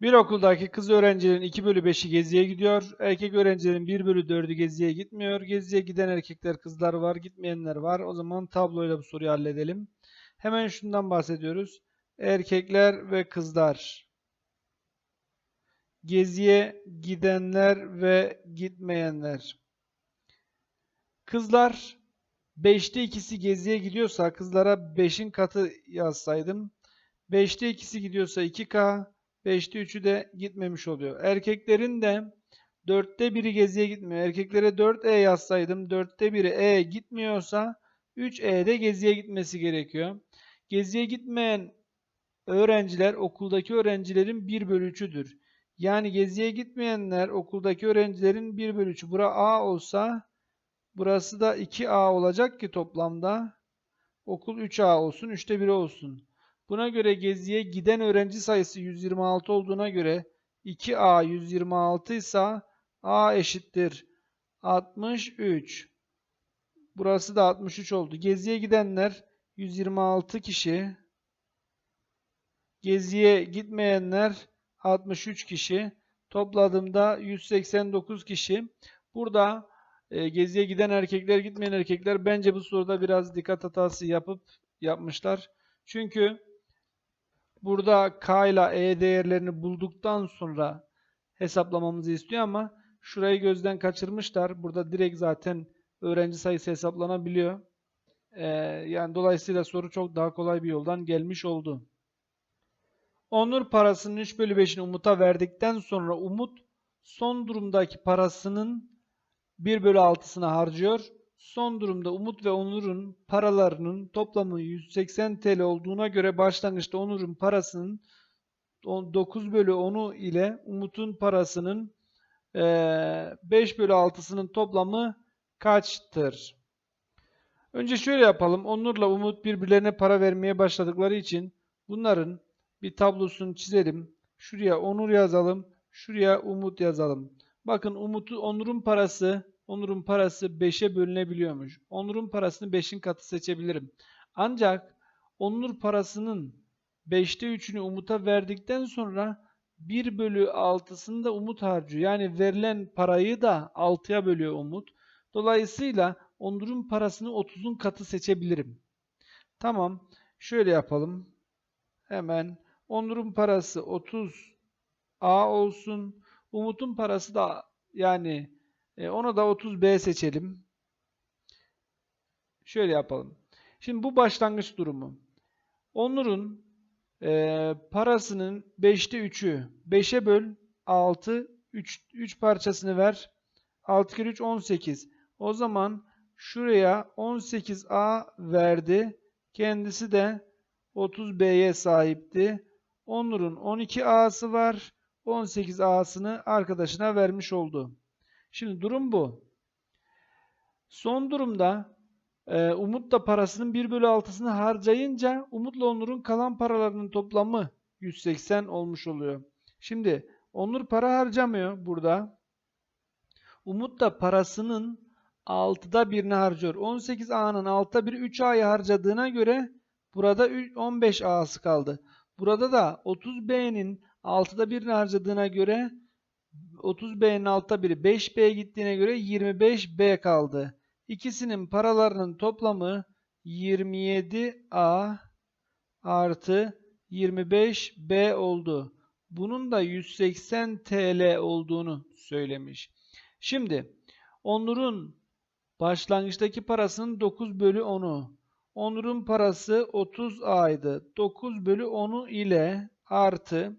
Bir okuldaki kız öğrencilerin 2 bölü 5'i geziye gidiyor. Erkek öğrencilerin 1 bölü 4'ü geziye gitmiyor. Geziye giden erkekler kızlar var, gitmeyenler var. O zaman tabloyla bu soruyu halledelim. Hemen şundan bahsediyoruz. Erkekler ve kızlar. Geziye gidenler ve gitmeyenler. Kızlar 5'te ikisi geziye gidiyorsa kızlara 5'in katı yazsaydım. 5'te ikisi gidiyorsa 2K, 5'te 3'ü de gitmemiş oluyor. Erkeklerin de 4'te biri geziye gitmiyor. Erkeklere 4E yazsaydım 4'te biri E gitmiyorsa 3E de geziye gitmesi gerekiyor. Geziye gitmeyen öğrenciler okuldaki öğrencilerin 1 bölü 3'üdür. Yani geziye gitmeyenler okuldaki öğrencilerin 1 bölü 3'ü. Bura A olsa burası da 2A olacak ki toplamda okul 3A olsun, 3'te 1 olsun. Buna göre geziye giden öğrenci sayısı 126 olduğuna göre 2A 126 ise A eşittir 63. Burası da 63 oldu. Geziye gidenler 126 kişi. Geziye gitmeyenler 63 kişi. Topladığımda 189 kişi. Burada e, geziye giden erkekler, gitmeyen erkekler bence bu soruda biraz dikkat hatası yapıp yapmışlar. Çünkü burada K ile E değerlerini bulduktan sonra hesaplamamızı istiyor ama şurayı gözden kaçırmışlar. Burada direkt zaten öğrenci sayısı hesaplanabiliyor. Ee, yani dolayısıyla soru çok daha kolay bir yoldan gelmiş oldu. Onur parasının 3 bölü 5'ini Umut'a verdikten sonra Umut son durumdaki parasının 1 bölü 6'sını harcıyor. Son durumda Umut ve Onur'un paralarının toplamı 180 TL olduğuna göre başlangıçta Onur'un parasının 9 bölü 10'u ile Umut'un parasının 5 bölü 6'sının toplamı kaçtır? Önce şöyle yapalım. Onur'la Umut birbirlerine para vermeye başladıkları için bunların bir tablosunu çizelim. Şuraya Onur yazalım. Şuraya Umut yazalım. Bakın Umut'u Onur'un parası Onur'un parası 5'e bölünebiliyormuş. Onur'un parasını 5'in katı seçebilirim. Ancak Onur parasının 5'te 3'ünü Umut'a verdikten sonra 1 bölü 6'sını da Umut harcıyor. Yani verilen parayı da 6'ya bölüyor Umut. Dolayısıyla Onur'un parasını 30'un katı seçebilirim. Tamam. Şöyle yapalım. Hemen Onur'un parası 30 A olsun. Umut'un parası da yani e, onu da 30B seçelim. Şöyle yapalım. Şimdi bu başlangıç durumu. Onur'un e, parasının 5'te 3'ü 5'e böl 6 3, 3 parçasını ver. 6 kere 3 18. O zaman şuraya 18A verdi. Kendisi de 30B'ye sahipti. Onur'un 12A'sı var. 18A'sını arkadaşına vermiş oldu. Şimdi durum bu. Son durumda e, Umut da parasının 1 bölü 6'sını harcayınca Umut'la Onur'un kalan paralarının toplamı 180 olmuş oluyor. Şimdi Onur para harcamıyor burada. Umut da parasının 6'da birini harcıyor. 18A'nın 6'da biri 3A'yı harcadığına göre burada 15 A'sı kaldı. Burada da 30B'nin 6'da birini harcadığına göre 30B'nin altta biri 5B gittiğine göre 25B kaldı. İkisinin paralarının toplamı 27A artı 25B oldu. Bunun da 180 TL olduğunu söylemiş. Şimdi Onur'un başlangıçtaki parasının 9 bölü 10'u. Onur'un parası 30A'ydı. 9 bölü 10'u ile artı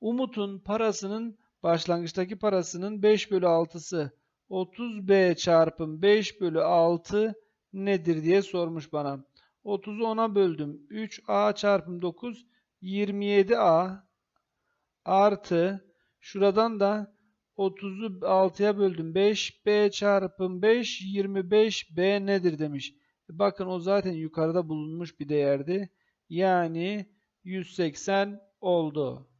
Umut'un parasının başlangıçtaki parasının 5 bölü 6'sı 30B çarpım 5 bölü 6 nedir diye sormuş bana. 30'u 10'a böldüm. 3A çarpım 9 27A artı şuradan da 30'u 6'ya böldüm. 5B çarpım 5 25B nedir demiş. Bakın o zaten yukarıda bulunmuş bir değerdi. Yani 180 oldu.